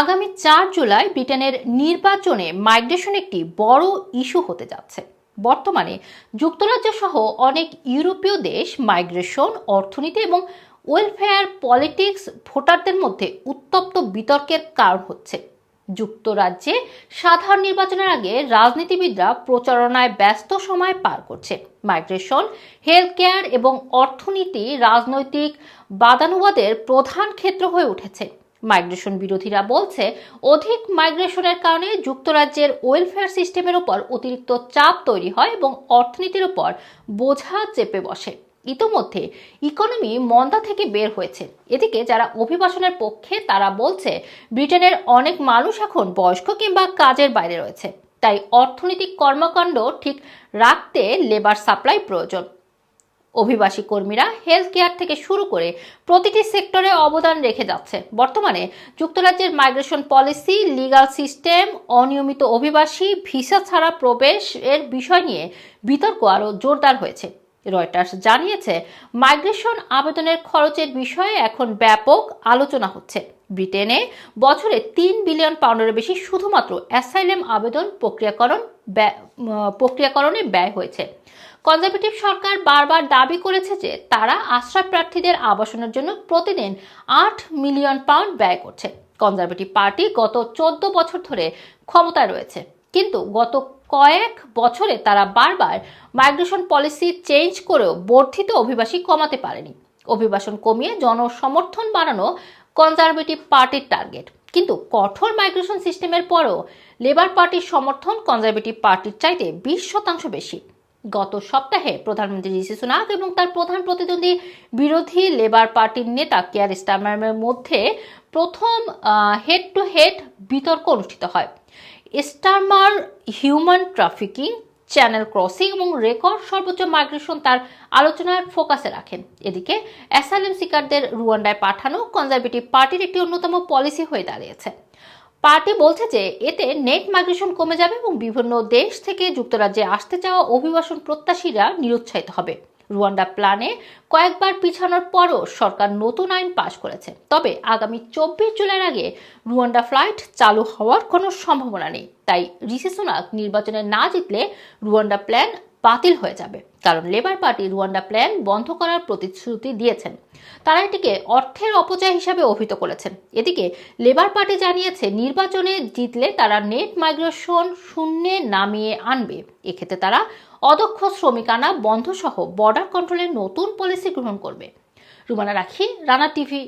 আগামী চার জুলাই ব্রিটেনের নির্বাচনে মাইগ্রেশন একটি বড় ইস্যু হতে যাচ্ছে। বর্তমানে যুক্তরাজ্য সহ অনেক ইউরোপীয় দেশ মাইগ্রেশন, অর্থনীতি এবং ওয়েলফেয়ার পলিটিক্স ভোটারদের মধ্যে উত্তপ্ত বিতর্কের কারণ হচ্ছে। যুক্তরাজ্যে সাধারণ নির্বাচনের আগে রাজনীতিবিদরা প্রচারণায় ব্যস্ত সময় পার করছে। মাইগ্রেশন হেলথ কেয়ার এবং অর্থনীতি, রাজনৈতিক বাদানুবাদের প্রধান ক্ষেত্র হয়ে উঠেছে। মাইগ্রেশন বিরোধীরা বলছে, অধিক মাইগ্রেশনের কারণে যুক্তরাজ্যের ওয়েলফেয়ার সিস্টেমের উপর অতিরিক্ত চাপ তৈরি হয় এবং অর্থনীতির উপর বোঝা চেপে বসে। ইতোমধ্যে, ইকোনমি মন্দা থেকে বের হয়েছে। এদিকে যারা অভিবাসনের পক্ষে, তারা বলছে, ব্রিটেনের অনেক মানুষ এখন বয়স্ক কিংবা কাজের বাইরে রয়েছে। তাই অর্থনৈতিক কর্মকাণ্ড ঠিক রাখতে লেবার সাপ্লাই প্রয়োজন। অভিবাসী কর্মীরা হেলথ কেয়ার থেকে শুরু করে প্রতিটি সেক্টরে অবদান রেখে যাচ্ছে। বর্তমানে যুক্তরাজ্যের মাইগ্রেশন পলিসি লিগাল সিস্টেম অনিয়মিত অভিবাসী ভিসা ছাড়া প্রবেশ এর বিষয় নিয়ে বিতর্ক আরও জোরদার হয়েছে। রয়টার্স জানিয়েছে, মাইগ্রেশন আবেদনের খরচের বিষয়ে এখন ব্যাপক আলোচনা হচ্ছে। ব্রিটেনে বছরে তিন বিলিয়ন পাউন্ডের বেশি শুধুমাত্র অ্যাসাইলেম আবেদন প্রক্রিয়াকরণ প্রক্রিয়াকরণে ব্যয় হয়েছে। কনজারভেটিভ সরকার বারবার দাবি করেছে যে তারা আশ্রয় প্রার্থীদের আবাসনের জন্য প্রতিদিন আট মিলিয়ন পাউন্ড ব্যয় করছে। কনজারভেটিভ পার্টি গত চোদ্দ বছর ধরে ক্ষমতায় রয়েছে। কিন্তু গত কয়েক বছরে তারা বারবার মাইগ্রেশন পলিসি চেঞ্জ করেও বর্ধিত অভিবাসী কমাতে পারেনি। অভিবাসন কমিয়ে জনসমর্থন বাড়ানো কনজারভেটিভ পার্টির টার্গেট। কিন্তু কঠোর মাইগ্রেশন সিস্টেমের পরও লেবার পার্টির সমর্থন কনজারভেটিভ পার্টির চাইতে বিশ শতাংশ বেশি। গত সপ্তাহে প্রধানমন্ত্রী ঋষি সুনাক এবং তার প্রধান প্রতিদ্বন্দ্বী বিরোধী লেবার পার্টির নেতা কেয়ার স্টারমারের মধ্যে প্রথম হেড টু হেড বিতর্ক অনুষ্ঠিত হয়। Starmer human trafficking, channel crossing এবং রেকর্ড সর্বোচ্চ মাইগ্রেশন তার আলোচনার ফোকাসে রাখেন। এদিকে অ্যাসাইলেম সিকারদের রুয়ান্ডায় পাঠানো কনজারভেটিভ পার্টির একটি অন্যতম পলিসি হয়ে দাঁড়িয়েছে। পার্টি বলছে যে এতে নেট মাইগ্রেশন কমে যাবে এবং বিভিন্ন দেশ থেকে যুক্তরাজ্যে আসতে চাওয়া অভিবাসন প্রত্যাশীরা নিরুৎসাহিত হবে। রুয়ান্ডা প্ল্যানে কয়েকবার পিছানোর পরও সরকার নতুন আইন পাশ করেছে। তবে আগামী চব্বিশ জুলাইয়ের আগে রুয়ান্ডা ফ্লাইট চালু হওয়ার কোনো সম্ভাবনা নেই। তাই রিসেসোনাক নির্বাচনে না জিতলে রুয়ান্ডা প্ল্যান বাতিল হয়ে যাবে। কারণ লেবার পার্টি রুয়ান্ডা প্ল্যান বন্ধ করার প্রতিশ্রুতি দিয়েছেন। তারা এটিকে অর্থের অপচয় হিসাবে অভিহিত করেছেন। এদিকে লেবার পার্টি জানিয়েছে, নির্বাচনে জিতলে তারা নেট মাইগ্রেশন শূন্যে নামিয়ে আনবে। এক্ষেত্রে তারা অদক্ষ শ্রমিক আনা বন্ধ সহ বর্ডার কন্ট্রোলের নতুন পলিসি গ্রহণ করবে। রুমানা রাখি, রানা টিভি।